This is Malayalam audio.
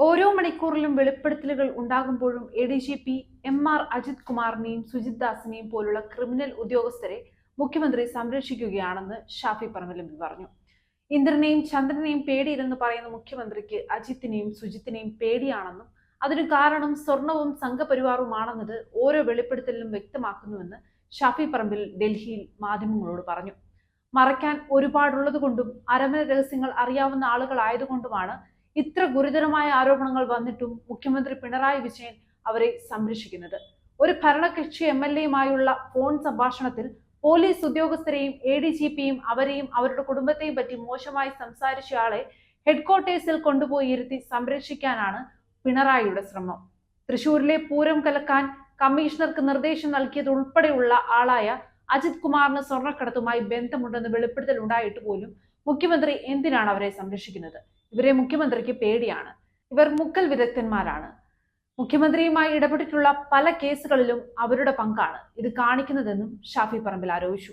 ഓരോ മണിക്കൂറിലും വെളിപ്പെടുത്തലുകൾ ഉണ്ടാകുമ്പോഴും A D G P M R Ajith കുമാറിനെയും Sujith ദാസിനെയും പോലുള്ള ക്രിമിനൽ ഉദ്യോഗസ്ഥരെ മുഖ്യമന്ത്രി സംരക്ഷിക്കുകയാണെന്ന് ഷാഫി പറമ്പിൽ പറഞ്ഞു. ഇന്ദ്രനെയും ചന്ദ്രനെയും പേടിയില്ലെന്ന് പറയുന്ന മുഖ്യമന്ത്രിക്ക് അജിത്തിനെയും സുജിത്തിനെയും പേടിയാണെന്നും അതിനു കാരണം സ്വർണവും സംഘപരിവാറുമാണെന്നത് ഓരോ വെളിപ്പെടുത്തലിലും വ്യക്തമാക്കുന്നുവെന്ന് ഷാഫി പറമ്പിൽ ഡൽഹിയിൽ മാധ്യമങ്ങളോട് പറഞ്ഞു. മറയ്ക്കാൻ ഒരുപാടുള്ളത് കൊണ്ടും അരമന രഹസ്യങ്ങൾ അറിയാവുന്ന ആളുകളായതുകൊണ്ടുമാണ് ഇത്ര ഗുരുതരമായ ആരോപണങ്ങൾ വന്നിട്ടും മുഖ്യമന്ത്രി പിണറായി വിജയൻ അവരെ സംരക്ഷിക്കുന്നത്. ഒരു ഭരണകക്ഷി എം എൽ എയുമായുള്ള ഫോൺ സംഭാഷണത്തിൽ പോലീസ് ഉദ്യോഗസ്ഥരെയും എ ഡി ജി പിയും അവരെയും അവരുടെ കുടുംബത്തെയും പറ്റി മോശമായി സംസാരിച്ചയാളെ ഹെഡ്ക്വാർട്ടേഴ്സിൽ കൊണ്ടുപോയി ഇരുത്തി സംരക്ഷിക്കാനാണ് പിണറായിയുടെ ശ്രമം. തൃശൂരിലെ പൂരം കലക്കാൻ കമ്മീഷണർക്ക് നിർദ്ദേശം നൽകിയത് ഉൾപ്പെടെയുള്ള ആളായ അജിത് കുമാറിന് സ്വർണക്കടത്തുമായി ബന്ധമുണ്ടെന്ന് വെളിപ്പെടുത്തൽ ഉണ്ടായിട്ട് പോലും മുഖ്യമന്ത്രി എന്തിനാണ് അവരെ സംരക്ഷിക്കുന്നത്? ഇവരെ മുഖ്യമന്ത്രിക്ക് പേടിയാണ്. ഇവർ മുക്കൽ വിദഗ്ധന്മാരാണ്. മുഖ്യമന്ത്രിയുമായി ഇടപെട്ടിട്ടുള്ള പല കേസുകളിലും അവരുടെ പങ്കാണ് ഇത് കാണിക്കുന്നതെന്നും ഷാഫി പറമ്പിൽ ആരോപിച്ചു.